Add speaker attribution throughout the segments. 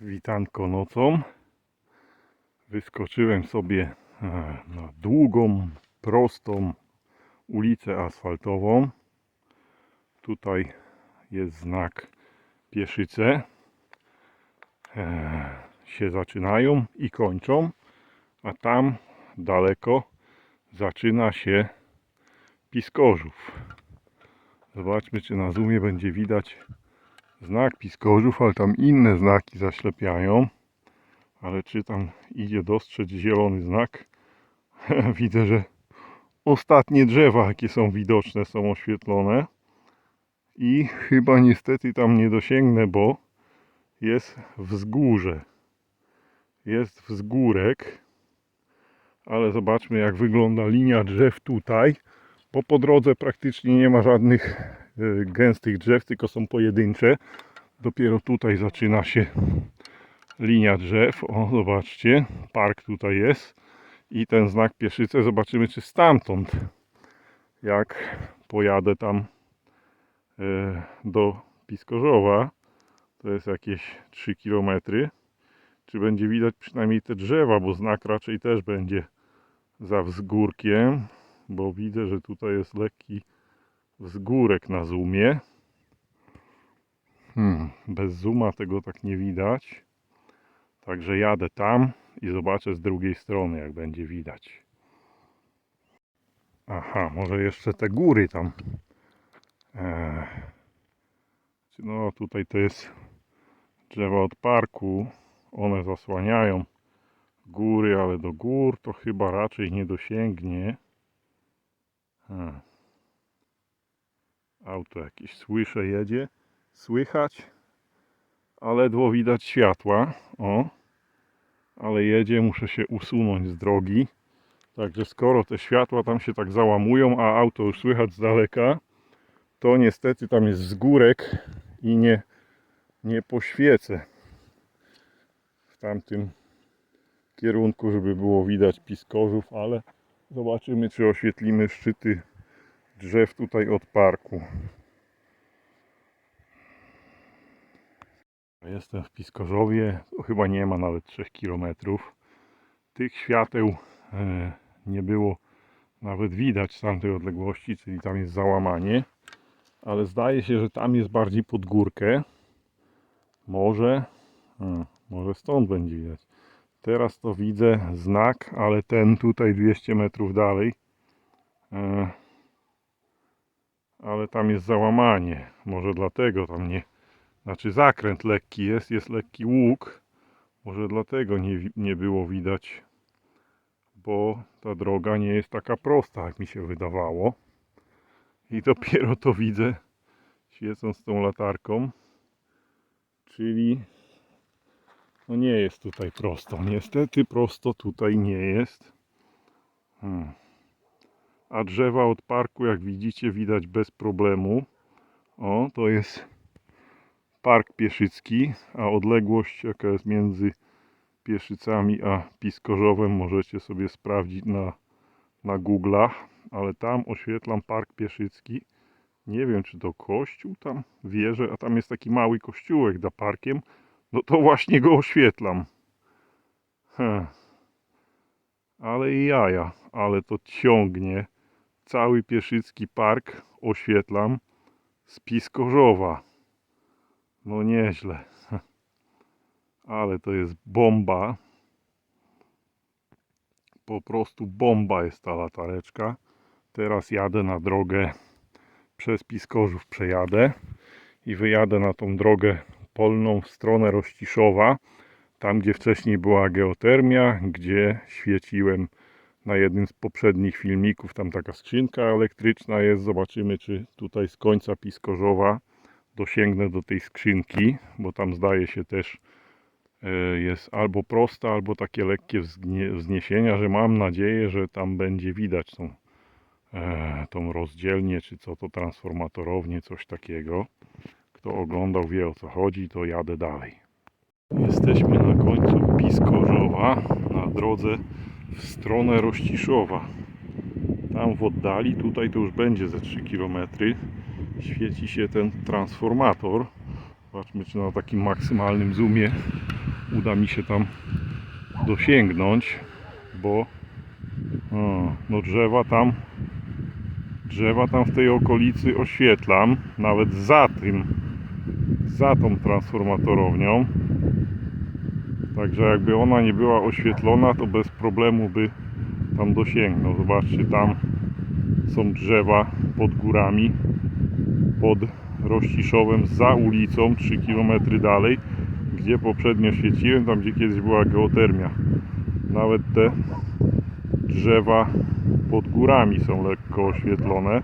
Speaker 1: witanko nocą. Wyskoczyłem sobie e, na długą, prostą ulicę asfaltową. Tutaj jest znak pieszyce. E, się zaczynają i kończą, a tam daleko zaczyna się Piskorzów. Zobaczmy, czy na zoomie będzie widać znak Piskorzów, ale tam inne znaki zaślepiają. Ale czy tam idzie dostrzec zielony znak? Widzę, że ostatnie drzewa, jakie są widoczne, są oświetlone. I chyba niestety tam nie dosięgnę, bo jest wzgórze. Jest wzgórek. Ale zobaczmy, jak wygląda linia drzew tutaj. Bo po drodze praktycznie nie ma żadnych gęstych drzew, tylko są pojedyncze. Dopiero tutaj zaczyna się linia drzew. O, zobaczcie, park tutaj jest. I ten znak pieszyce, zobaczymy czy stamtąd, jak pojadę tam e, do Piskorzowa, to jest jakieś 3 km, czy będzie widać przynajmniej te drzewa, bo znak raczej też będzie za wzgórkiem, bo widzę, że tutaj jest lekki wzgórek na zoomie. Hmm, bez zooma tego tak nie widać. Także jadę tam i zobaczę z drugiej strony, jak będzie widać. Aha, może jeszcze te góry tam. Eee, no tutaj to jest drzewa od parku. One zasłaniają góry, ale do gór to chyba raczej nie dosięgnie. Hmm. Auto jakieś słyszę jedzie. Słychać, a ledwo widać światła. O, ale jedzie, muszę się usunąć z drogi. Także skoro te światła tam się tak załamują, a auto już słychać z daleka, to niestety tam jest wzgórek i nie, nie poświecę w tamtym kierunku, żeby było widać piskorzów, ale zobaczymy, czy oświetlimy szczyty drzew tutaj od parku. Jestem w Piskorzowie, to chyba nie ma nawet 3 km. Tych świateł e, nie było nawet widać z tamtej odległości, czyli tam jest załamanie. Ale zdaje się, że tam jest bardziej pod górkę. Może, a, może stąd będzie widać. Teraz to widzę znak, ale ten tutaj 200 metrów dalej. E, ale tam jest załamanie. Może dlatego tam nie. Znaczy zakręt lekki jest, jest lekki łuk. Może dlatego nie, nie było widać, bo ta droga nie jest taka prosta, jak mi się wydawało. I dopiero to widzę, świecąc tą latarką. Czyli no nie jest tutaj prosto. Niestety prosto tutaj nie jest. Hmm. A drzewa od parku, jak widzicie, widać bez problemu. O, to jest Park Pieszycki, a odległość jaka jest między Pieszycami a Piskorzowem możecie sobie sprawdzić na, na Google'ach, ale tam oświetlam Park Pieszycki. Nie wiem, czy to kościół tam, wierzę, a tam jest taki mały kościółek za parkiem. No to właśnie go oświetlam. Heh. Ale i jaja, ale to ciągnie. Cały Pieszycki Park oświetlam z Piskorzowa. No nieźle. Ale to jest bomba. Po prostu bomba jest ta latareczka. Teraz jadę na drogę przez Piskorzów przejadę i wyjadę na tą drogę polną w stronę Rościszowa. Tam gdzie wcześniej była geotermia, gdzie świeciłem na jednym z poprzednich filmików. Tam taka skrzynka elektryczna jest. Zobaczymy czy tutaj z końca Piskorzowa dosięgnę do tej skrzynki, bo tam zdaje się też e, jest albo prosta, albo takie lekkie wzniesienia, że mam nadzieję, że tam będzie widać tą, e, tą rozdzielnię, czy co to transformatorownię, coś takiego. Kto oglądał wie o co chodzi, to jadę dalej. Jesteśmy na końcu Piskorzowa, na drodze w stronę Rościszowa. Tam w oddali, tutaj to już będzie ze 3 km, świeci się ten transformator. Zobaczmy, czy na takim maksymalnym zoomie uda mi się tam dosięgnąć, bo no drzewa tam drzewa tam w tej okolicy oświetlam, nawet za tym, za tą transformatorownią. Także jakby ona nie była oświetlona, to bez problemu by tam dosięgnął. Zobaczcie, tam są drzewa pod górami, pod Rościszowem, za ulicą, 3 km dalej, gdzie poprzednio świeciłem, tam gdzie kiedyś była geotermia. Nawet te drzewa pod górami są lekko oświetlone.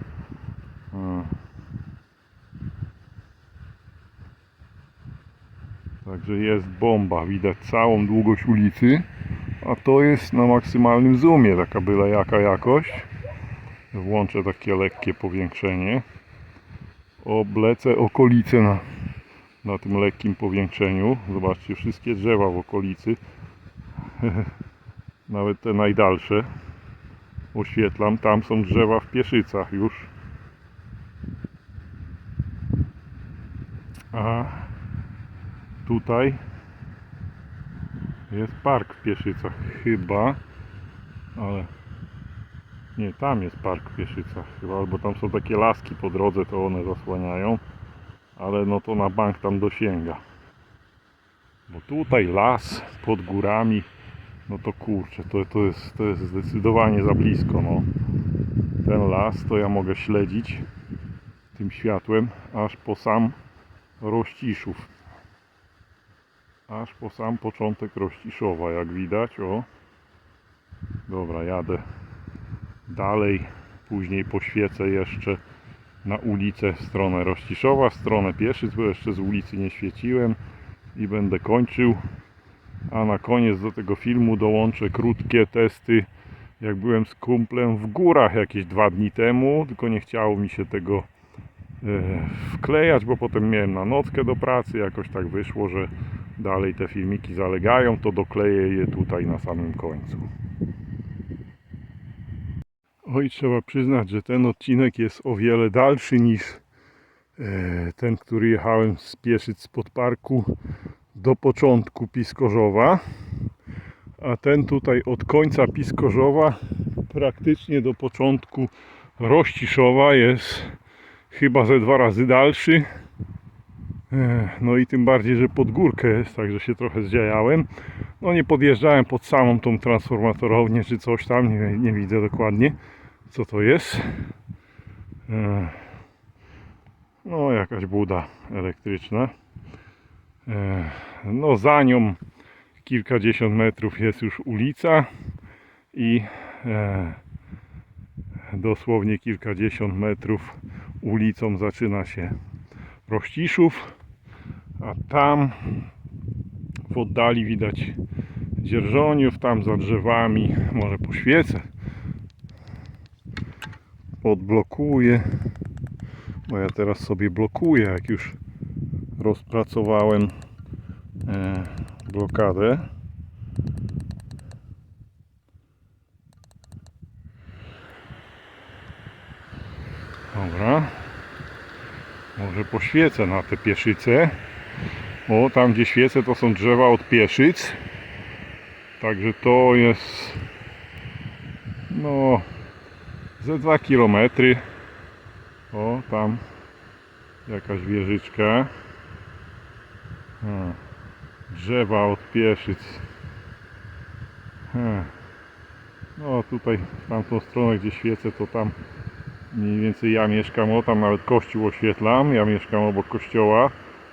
Speaker 1: Także jest bomba, widać całą długość ulicy, a to jest na maksymalnym zoomie, taka byle jaka jakość. Włączę takie lekkie powiększenie. Oblecę okolice na, na tym lekkim powiększeniu. Zobaczcie, wszystkie drzewa w okolicy, nawet te najdalsze, oświetlam. Tam są drzewa w Pieszycach już. A tutaj jest park w Pieszycach chyba, ale nie, tam jest park w Pieszycach chyba, albo tam są takie laski po drodze, to one zasłaniają, ale no to na bank tam dosięga. Bo tutaj las pod górami, no to kurczę, to, to, jest, to jest zdecydowanie za blisko, no. Ten las to ja mogę śledzić tym światłem aż po sam Rościszów aż po sam początek Rościszowa, jak widać, o. Dobra, jadę dalej, później poświecę jeszcze na ulicę w stronę Rościszowa, w stronę Pieszyc, bo jeszcze z ulicy nie świeciłem i będę kończył. A na koniec do tego filmu dołączę krótkie testy, jak byłem z kumplem w górach jakieś dwa dni temu, tylko nie chciało mi się tego e, wklejać, bo potem miałem na nockę do pracy, jakoś tak wyszło, że dalej te filmiki zalegają, to dokleję je tutaj na samym końcu. Oj, trzeba przyznać, że ten odcinek jest o wiele dalszy niż e, ten, który jechałem z Pieszyc spod parku do początku Piskorzowa. A ten tutaj od końca Piskorzowa praktycznie do początku Rościszowa jest chyba ze dwa razy dalszy. No i tym bardziej, że pod górkę jest, także się trochę zdziajałem. No nie podjeżdżałem pod samą tą transformatorownię czy coś tam, nie, nie widzę dokładnie co to jest. No jakaś buda elektryczna. No za nią kilkadziesiąt metrów jest już ulica i dosłownie kilkadziesiąt metrów ulicą zaczyna się Rościszów, a tam w oddali widać dzierżoniów, tam za drzewami, może poświecę, odblokuję, bo ja teraz sobie blokuję, jak już rozpracowałem e, blokadę. Dobra. Może poświecę na te pieszyce. O, tam gdzie świecę to są drzewa od pieszyc. Także to jest no ze 2 km. O, tam jakaś wieżyczka. A, drzewa od pieszyc. A. No tutaj w tamtą stronę gdzie świecę to tam mniej więcej ja mieszkam, o tam nawet kościół oświetlam, ja mieszkam obok kościoła.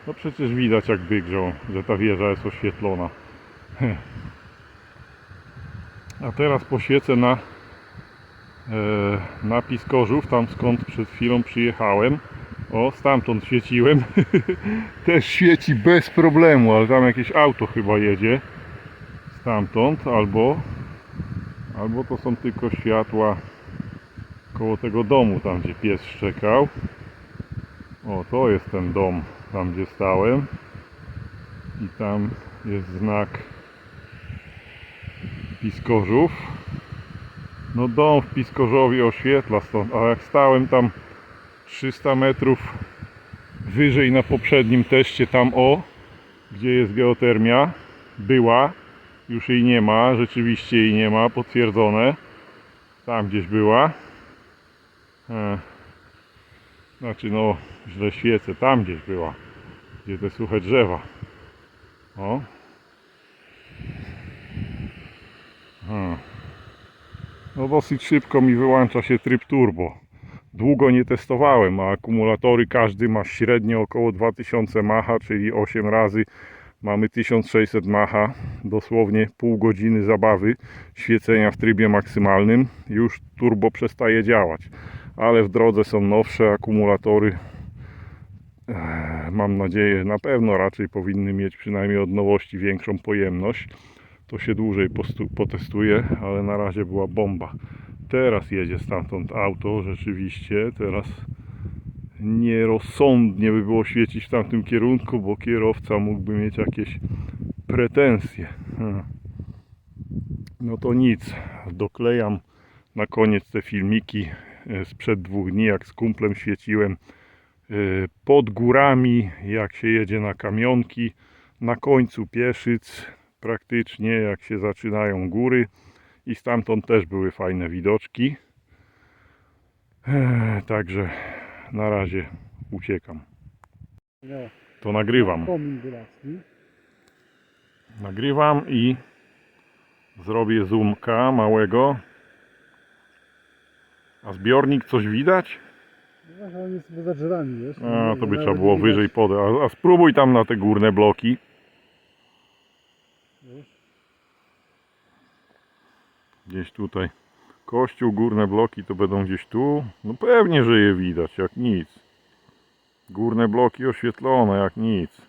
Speaker 1: No przecież widać jak bygrzą, że ta wieża jest oświetlona. A teraz poświecę na, e, na Piskorzów, tam skąd przed chwilą przyjechałem. O, stamtąd świeciłem. Też świeci bez problemu, ale tam jakieś auto chyba jedzie. Stamtąd, albo, albo to są tylko światła koło tego domu, tam gdzie pies szczekał. O, to jest ten dom, tam gdzie stałem. I tam jest znak Piskorzów. No dom w Piskorzowie oświetla stąd, a jak stałem tam 300 metrów wyżej na poprzednim teście, tam o, gdzie jest geotermia, była. Już jej nie ma, rzeczywiście jej nie ma, potwierdzone. Tam gdzieś była. Znaczy no, źle świecę, tam gdzieś była. Gdzie te suche drzewa. O. No dosyć szybko mi wyłącza się tryb turbo. Długo nie testowałem, a akumulatory każdy ma średnio około 2000 macha, czyli 8 razy mamy 1600 macha. Dosłownie pół godziny zabawy świecenia w trybie maksymalnym. Już turbo przestaje działać. Ale w drodze są nowsze akumulatory. Mam nadzieję, na pewno raczej powinny mieć przynajmniej od nowości większą pojemność. To się dłużej potestuje, ale na razie była bomba. Teraz jedzie stamtąd auto, rzeczywiście. Teraz nierozsądnie by było świecić w tamtym kierunku, bo kierowca mógłby mieć jakieś pretensje. Hmm. No to nic, doklejam na koniec te filmiki sprzed dwóch dni, jak z kumplem świeciłem e, pod górami, jak się jedzie na kamionki, na końcu Pieszyc, praktycznie jak się zaczynają góry i stamtąd też były fajne widoczki. Eee, Także na razie uciekam.
Speaker 2: No,
Speaker 1: To nagrywam. Nagrywam i zrobię zoomka małego. A zbiornik coś widać?
Speaker 2: No on jest za drzewami, wiesz?
Speaker 1: A, to by trzeba było wyżej podejść. A, a spróbuj tam na te górne bloki. Gdzieś tutaj. Kościół, górne bloki to będą gdzieś tu. No pewnie, że je widać, jak nic. Górne bloki oświetlone, jak nic.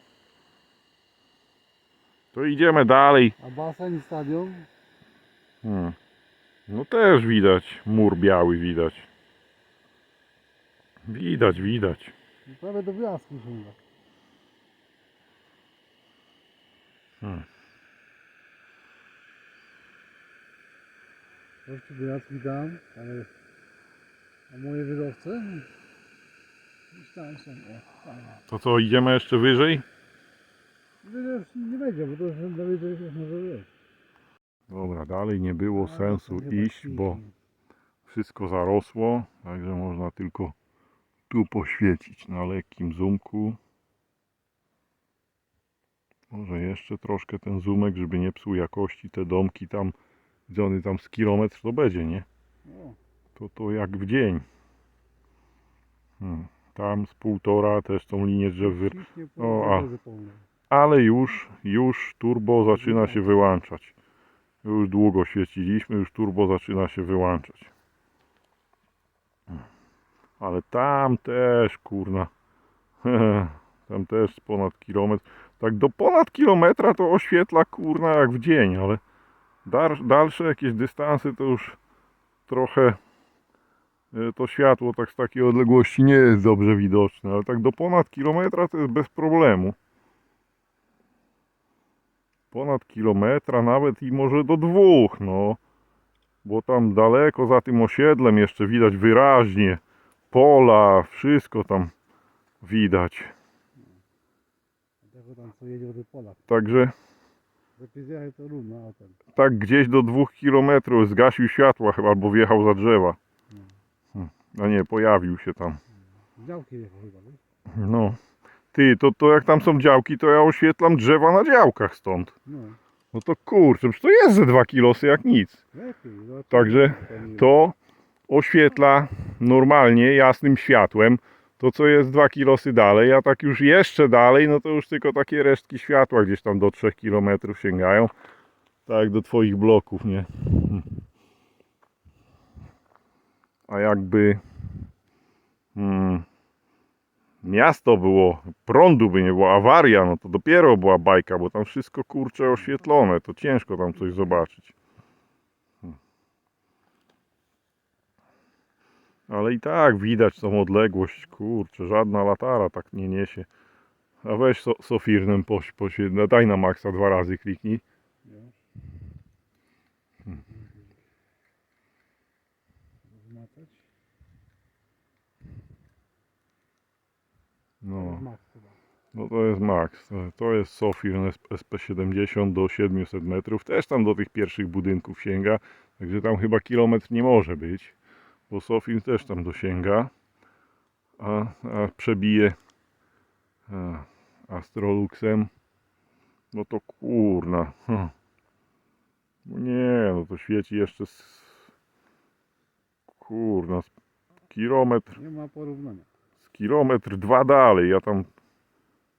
Speaker 1: To idziemy dalej.
Speaker 2: A basen i stadion?
Speaker 1: Hmm. No też widać. Mur biały widać. Widać, widać.
Speaker 2: Prawie do wniosku sięga.
Speaker 1: Hmm.
Speaker 2: Kościół góralski tam, ale... A moje wydawce? Gdzieś tam są, o, tam.
Speaker 1: To co, idziemy jeszcze wyżej?
Speaker 2: Wydaje nie będzie, bo to już już może być.
Speaker 1: Dobra, dalej nie było sensu iść, bo wszystko zarosło, także można tylko tu poświecić na lekkim zoomku. Może jeszcze troszkę ten zoomek, żeby nie psuł jakości te domki tam, gdzie one tam z kilometr to będzie, nie? To to jak w dzień. Hmm. Tam z półtora też tą linię drzew wy...
Speaker 2: ślicznie
Speaker 1: O,
Speaker 2: po
Speaker 1: a. Ale już, już turbo zaczyna się wyłączać. Już długo świeciliśmy, już turbo zaczyna się wyłączać. Ale tam też, kurna. Tam też ponad kilometr. Tak do ponad kilometra to oświetla, kurna, jak w dzień, ale dalsze jakieś dystansy to już trochę e, to światło tak z takiej odległości nie jest dobrze widoczne, ale tak do ponad kilometra to jest bez problemu ponad kilometra, nawet i może do dwóch, no. Bo tam daleko za tym osiedlem jeszcze widać wyraźnie pola, wszystko tam widać. Także tak gdzieś do dwóch kilometrów zgasił światła chyba, albo wjechał za drzewa. Hmm. A nie, pojawił się tam.
Speaker 2: Działki jechał chyba?
Speaker 1: No. Ty, to, to jak tam są działki, to ja oświetlam drzewa na działkach stąd.
Speaker 2: No,
Speaker 1: No to kurczę, przecież to jest ze dwa kilosy jak nic.
Speaker 2: lepiej. No,
Speaker 1: Także to oświetla normalnie, jasnym światłem. To co jest 2 kilosy dalej, a tak już jeszcze dalej, no to już tylko takie resztki światła gdzieś tam do 3 km sięgają. Tak jak do Twoich bloków, nie? A jakby mm, miasto było, prądu by nie było, awaria, no to dopiero była bajka, bo tam wszystko kurcze oświetlone, to ciężko tam coś zobaczyć. Ale i tak widać tą odległość, kurczę, żadna latara tak nie niesie. A weź so, sofirnem poś, daj na maksa dwa razy kliknij. No. No to jest max. To jest Sofirn SP70 do 700 metrów. Też tam do tych pierwszych budynków sięga. Także tam chyba kilometr nie może być. Bo Sofirn też tam dosięga. A, a przebije a, Astroluxem. No to kurna. Hm. No nie, no to świeci jeszcze z... Kurna, z kilometr
Speaker 2: Nie ma porównania.
Speaker 1: Kilometr dwa dalej, ja tam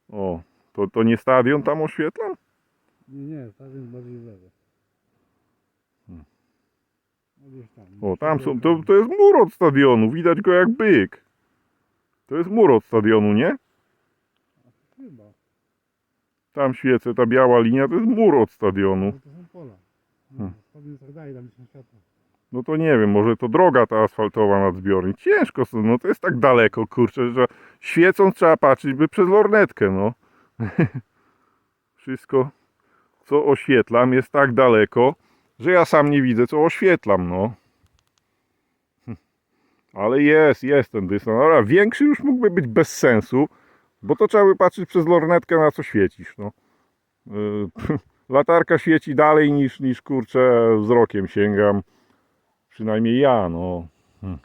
Speaker 1: o, to, to nie stadion tam oświetlam?
Speaker 2: Nie, nie, stadion jest bardziej w lewo.
Speaker 1: Hmm.
Speaker 2: No.
Speaker 1: O, tam są, to, to jest mur od stadionu, widać go jak byk. To jest mur od stadionu, nie?
Speaker 2: Chyba.
Speaker 1: Tam świecę, ta biała linia to jest mur od stadionu.
Speaker 2: No to są pola. No,
Speaker 1: Hmm.
Speaker 2: Stadion tak dalej, tam są światła.
Speaker 1: No to nie wiem, może to droga ta asfaltowa nad zbiornik. Ciężko, no to jest tak daleko, kurczę, że świecąc trzeba patrzeć by przez lornetkę, no. Wszystko, co oświetlam jest tak daleko, że ja sam nie widzę, co oświetlam, no. Ale jest, jest ten dystans. Dobra, większy już mógłby być bez sensu, bo to trzeba by patrzeć przez lornetkę, na co świecisz, no. Yy, Latarka świeci dalej niż, niż kurczę wzrokiem sięgam. Przynajmniej ja, no. Hmm.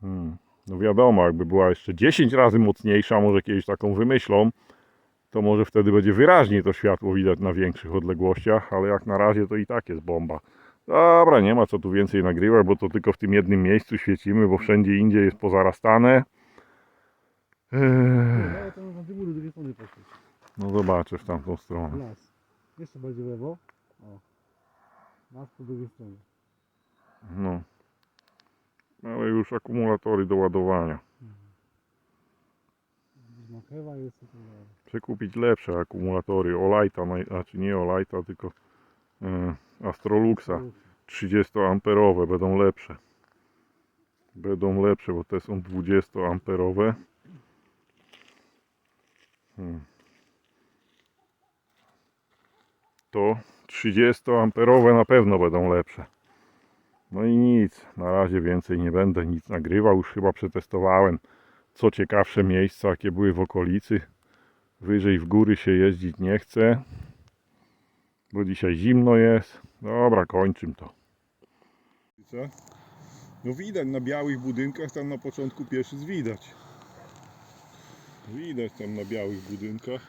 Speaker 1: Hmm. No wiadomo, jakby była jeszcze 10 razy mocniejsza, może kiedyś taką wymyślą, to może wtedy będzie wyraźniej to światło widać na większych odległościach, ale jak na razie to i tak jest bomba. Dobra, nie ma co tu więcej nagrywać, bo to tylko w tym jednym miejscu świecimy, bo wszędzie indziej jest pozarastane. Eee,
Speaker 2: No,
Speaker 1: w tamtą stronę.
Speaker 2: las. Jeszcze bardziej w lewo. O. Las po drugiej stronie.
Speaker 1: No. Ale już akumulatory do ładowania.
Speaker 2: Gdzieś Makewa jest i tak dalej.
Speaker 1: Przekupić lepsze akumulatory. Olajta, znaczy nie Olajta, tylko e, Astroluxa. 30 amperowe będą lepsze. Będą lepsze, bo te są 20 amperowe. Hmm. To 30 amperowe na pewno będą lepsze. No i nic, na razie więcej nie będę nic nagrywał, już chyba przetestowałem co ciekawsze miejsca, jakie były w okolicy. Wyżej w góry się jeździć nie chce, bo dzisiaj zimno jest. Dobra, kończym to. No widać na białych budynkach, tam na początku pieszyc widać. Widać tam na białych budynkach,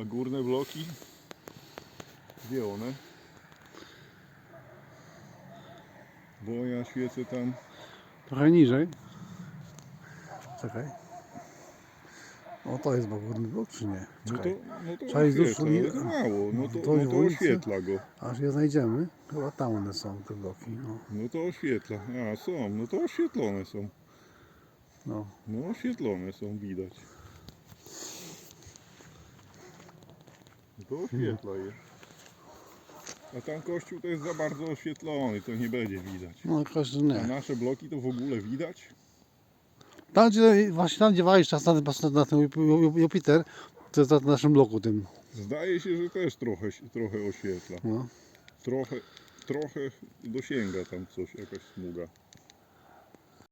Speaker 1: a górne bloki, gdzie one? Bo ja świecę tam
Speaker 2: Trochę niżej. Czekaj. O, to jest górny blok, czy nie?
Speaker 1: No to,
Speaker 2: Czekaj.
Speaker 1: no to oświetla, ale to mało, no to,
Speaker 2: to
Speaker 1: no to oświetla go.
Speaker 2: Aż je znajdziemy. Chyba tam one są, te bloki. No.
Speaker 1: No to oświetla, a są, no to oświetlone są.
Speaker 2: no.
Speaker 1: No oświetlone są, widać. No to oświetla je. A tam kościół to jest za bardzo oświetlony, to nie będzie widać.
Speaker 2: No jakoś
Speaker 1: A
Speaker 2: nie.
Speaker 1: nasze bloki to w ogóle widać?
Speaker 2: Tam gdzie, właśnie tam gdzie walisz czas na, ten- na ten Jup- Jup- Jupiter, to jest na naszym bloku tym.
Speaker 1: Zdaje się, że też trochę, trochę oświetla.
Speaker 2: No.
Speaker 1: Trochę, trochę dosięga tam coś, jakaś smuga.